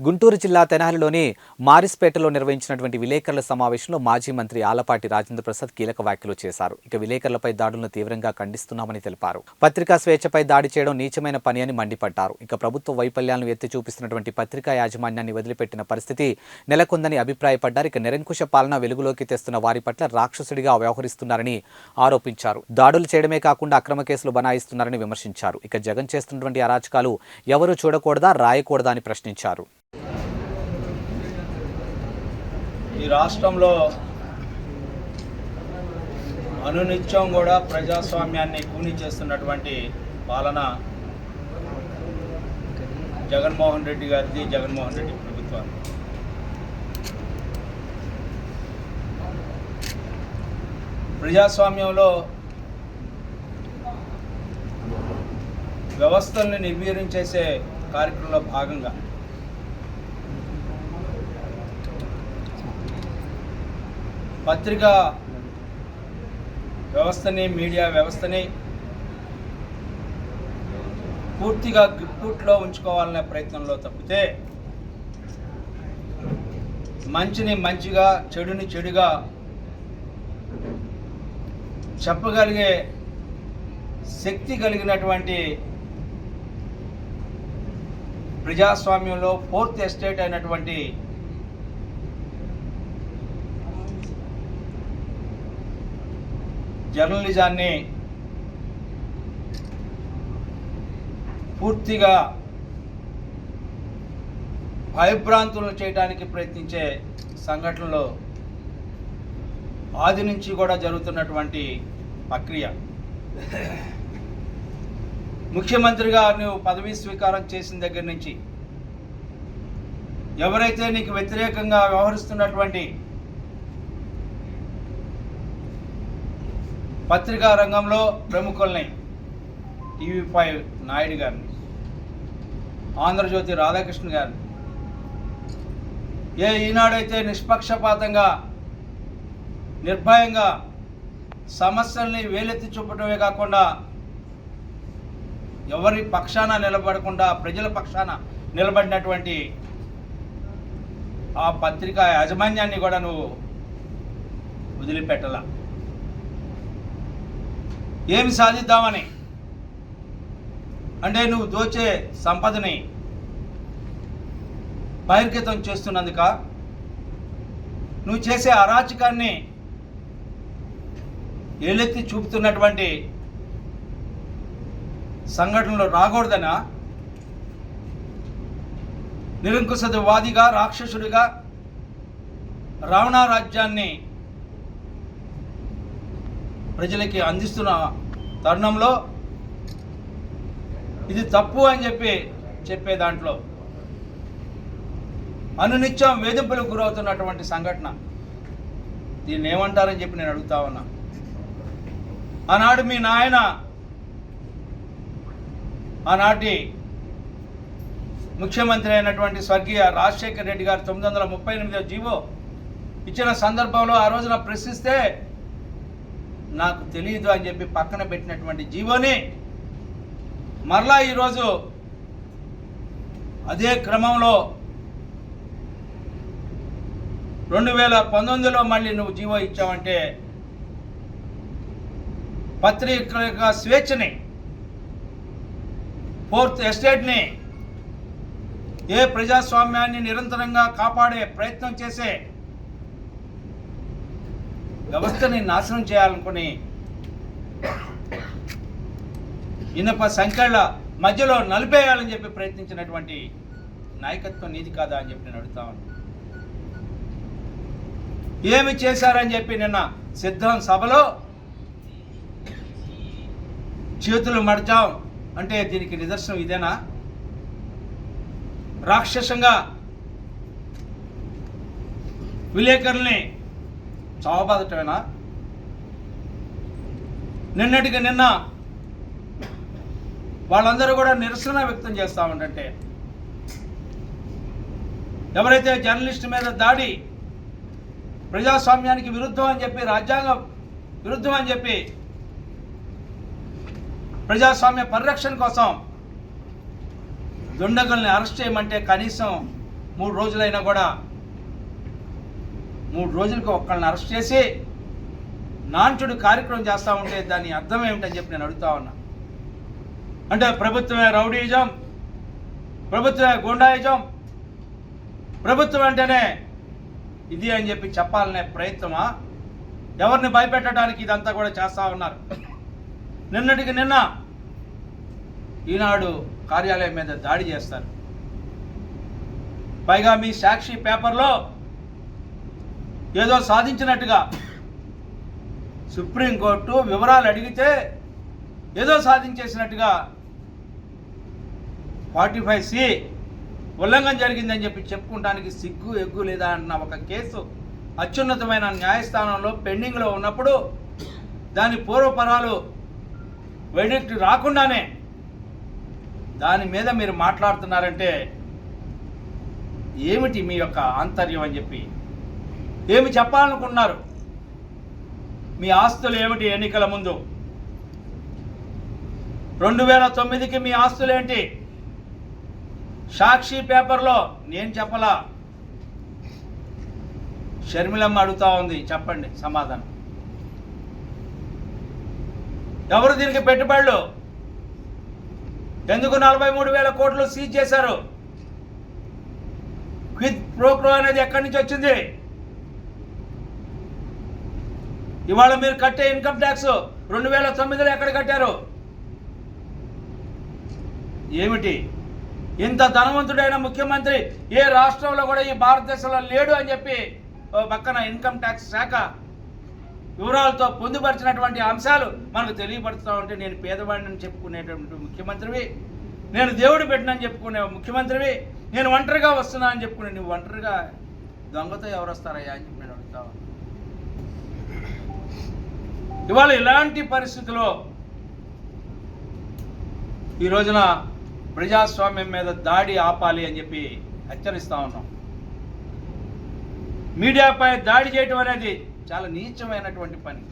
గుంటూరు జిల్లా తెనాలిలోని మారిస్పేటలో నిర్వహించినటువంటి విలేకరుల సమావేశంలో మాజీ మంత్రి ఆలపాటి రాజేంద్ర ప్రసాద్ కీలక వ్యాఖ్యలు చేశారు. ఇక విలేకరులపై దాడులను తీవ్రంగా ఖండిస్తున్నామని తెలిపారు. పత్రికా స్వేచ్ఛపై దాడి చేయడం నీచమైన పని అని మండిపడ్డారు. ఇక ప్రభుత్వ వైఫల్యాలను ఎత్తి చూపిస్తున్నటువంటి పత్రికా యాజమాన్యాన్ని వదిలిపెట్టిన పరిస్థితి నెలకొందని అభిప్రాయపడ్డారు. ఇక నిరంకుశ పాలన వెలుగులోకి తెస్తున్న వారి పట్ల రాక్షసుడిగా వ్యవహరిస్తున్నారని ఆరోపించారు. దాడులు చేయడమే కాకుండా అక్రమ కేసులు బనాయిస్తున్నారని విమర్శించారు. ఇక జగన్ చేస్తున్నటువంటి అరాచకాలు ఎవరు చూడకూడదా రాయకూడదా అని ప్రశ్నించారు. ఈ రాష్ట్రంలో అనునిత్యం కూడా ప్రజాస్వామ్యాన్ని కూని చేస్తున్నటువంటి పాలన జగన్మోహన్ రెడ్డి గారిది జగన్మోహన్ రెడ్డి ప్రభుత్వం ప్రజాస్వామ్యంలో వ్యవస్థల్ని నిర్వీర్యం చేసే కార్యక్రమంలో భాగంగా పత్రికా వ్యవస్థని మీడియా వ్యవస్థని పూర్తిగా గిప్పుట్లో ఉంచుకోవాలనే ప్రయత్నంలో తప్పితే మంచిని మంచిగా చెడుని చెడుగా చెప్పగలిగే శక్తి కలిగినటువంటి ప్రజాస్వామ్యంలో ఫోర్త్ ఎస్టేట్ అయినటువంటి జర్నలిజాన్ని పూర్తిగా భయభ్రాంతులను చేయడానికి ప్రయత్నించే సంఘటనలో ఆది నుంచి కూడా జరుగుతున్నటువంటి ప్రక్రియ. ముఖ్యమంత్రిగా నువ్వు పదవీ స్వీకారం చేసిన దగ్గర నుంచి ఎవరైతే నీకు వ్యతిరేకంగా వ్యవహరిస్తున్నటువంటి పత్రికా రంగంలో ప్రముఖుల్ని టీవీ ఫైవ్ నాయుడు గారిని ఆంధ్రజ్యోతి రాధాకృష్ణ గారిని. ఏ ఈనాడైతే నిష్పక్షపాతంగా నిర్భయంగా సమస్యల్ని వేలెత్తి చూపటమే కాకుండా ఎవరి పక్షాన నిలబడకుండా ప్రజల పక్షాన నిలబడినటువంటి ఆ పత్రికా యాజమాన్యాన్ని కూడా నువ్వు వదిలిపెట్టలా. ఏమి సాధిద్దామని? అంటే నువ్వు దోచే సంపదని బహిర్గతం చేస్తున్నందుక నువ్వు చేసే అరాచకాన్ని ఏలెత్తి చూపుతున్నటువంటి సంఘటనలో రాకూడదనా? నిరంకుశవాదిగా రాక్షసుడిగా రావణారాజ్యాన్ని రాజ్యాన్ని ప్రజలకి అందిస్తున్న తరుణంలో ఇది తప్పు అని చెప్పి చెప్పే దాంట్లో అనునిత్యం వేధింపులకు గురవుతున్నటువంటి సంఘటన. దీన్ని ఏమంటారని చెప్పి నేను అడుగుతా ఉన్నా. ఆనాడు మీ నాయన ఆనాటి ముఖ్యమంత్రి అయినటువంటి స్వర్గీయ రాజశేఖర్ రెడ్డి గారు తొమ్మిది వందల ముప్పై ఎనిమిదో జీవో ఇచ్చిన సందర్భంలో ఆ రోజున ప్రశ్నిస్తే నాకు తెలియదు అని చెప్పి పక్కన పెట్టినటువంటి జీవోని మరలా ఈరోజు అదే క్రమంలో రెండు వేల పంతొమ్మిదిలో మళ్ళీ నువ్వు జీవో ఇచ్చావంటే పత్రికల యొక్క స్వేచ్ఛని ఫోర్త్ ఎస్టేట్ని ఏ ప్రజాస్వామ్యాన్ని నిరంతరంగా కాపాడే ప్రయత్నం చేసే వ్యవస్థని నాశనం చేయాలనుకుని ఇనప సంఖ్యల మధ్యలో నలిపేయాలని చెప్పి ప్రయత్నించినటువంటి నాయకత్వం నీది కాదా అని చెప్పి నేను అడుగుతా ఏమి చేశారని చెప్పి నిన్న సిద్ధం సభలో చేతులు మడచాం అంటే దీనికి నిదర్శనం ఇదేనా? రాక్షసంగా విలేకరుల్ని చావబాదటమేనా నిన్నటికి నిన్న వాళ్ళందరూ కూడా నిరసన వ్యక్తం చేస్తా ఉంటే ఎవరైతే జర్నలిస్ట్ మీద దాడి ప్రజాస్వామ్యానికి విరుద్ధం అని చెప్పి రాజ్యాంగం విరుద్ధం అని చెప్పి ప్రజాస్వామ్య పరిరక్షణ కోసం దుండగుల్ని అరెస్ట్ చేయమంటే కనీసం మూడు రోజులైనా కూడా మూడు రోజులకు ఒక్కళ్ళని అరెస్ట్ చేసి నాంచుడు కార్యక్రమం చేస్తూ ఉంటే దాని అర్థం ఏమిటని చెప్పి నేను అడుగుతా ఉన్నా. అంటే ప్రభుత్వమే రౌడీజం ప్రభుత్వమే గుండాయిజం ప్రభుత్వం అంటేనే ఇది అని చెప్పి చెప్పాలనే ప్రయత్నమా? ఎవరిని భయపెట్టడానికి ఇదంతా కూడా చేస్తూ ఉన్నారు? నిన్నటికి నిన్న ఈనాడు కార్యాలయం మీద దాడి చేస్తారు. పైగా మీ సాక్షి పేపర్లో ఏదో సాధించినట్టుగా సుప్రీంకోర్టు వివరాలు అడిగితే ఏదో సాధించేసినట్టుగా ఫార్టీ ఫైవ్ సి ఉల్లంఘన జరిగిందని చెప్పి చెప్పుకోవడానికి సిగ్గు ఎగ్గు లేదా అన్న ఒక కేసు అత్యున్నతమైన న్యాయస్థానంలో పెండింగ్లో ఉన్నప్పుడు దాని పూర్వపరాలు వెడిక్ట్ రాకుండానే దాని మీద మీరు మాట్లాడుతున్నారంటే ఏమిటి మీ యొక్క ఆంతర్యం అని చెప్పి ఏమి చెప్పాలనుకున్నారు? మీ ఆస్తులు ఏమిటి ఎన్నికల ముందు? రెండు వేల తొమ్మిదికి మీ ఆస్తులు ఏంటి? సాక్షి పేపర్లో నేను చెప్పలా. షర్మిలమ్మ అడుగుతా ఉంది చెప్పండి సమాధానం. ఎవరు దీనికి పెట్టుబడులు? ఎందుకు నలభై మూడు వేల కోట్లు సీజ్ చేశారు? క్విత్ ప్రోక్రో అనేది ఎక్కడి నుంచి వచ్చింది? ఇవాళ మీరు కట్టే ఇన్కమ్ ట్యాక్స్ రెండు వేల తొమ్మిదిలో ఎక్కడ కట్టారు? ఏమిటి? ఇంత ధనవంతుడైన ముఖ్యమంత్రి ఏ రాష్ట్రంలో కూడా ఈ భారతదేశంలో లేడు అని చెప్పి ఓ పక్కన ఇన్కమ్ ట్యాక్స్ శాఖ వివరాలతో పొందుపరిచినటువంటి అంశాలు మనకు తెలియపరుస్తూ ఉంటే నేను పేదవాడిని చెప్పుకునేటువంటి ముఖ్యమంత్రివి. నేను దేవుడు పెట్టినని చెప్పుకునే ముఖ్యమంత్రివి. నేను ఒంటరిగా వస్తున్నా అని చెప్పుకునే నువ్వు ఒంటరిగా దొంగతో ఎవరు వస్తారయ్యా అని చెప్పి నేను అడుగుతా ఇవాళ ఇలాంటి పరిస్థితిలో ఈ రోజున ప్రజాస్వామ్యం మీద దాడి ఆపాలి అని చెప్పి హెచ్చరిస్తా ఉన్నాం. మీడియాపై దాడి చేయటం అనేది చాలా నీచమైనటువంటి పని.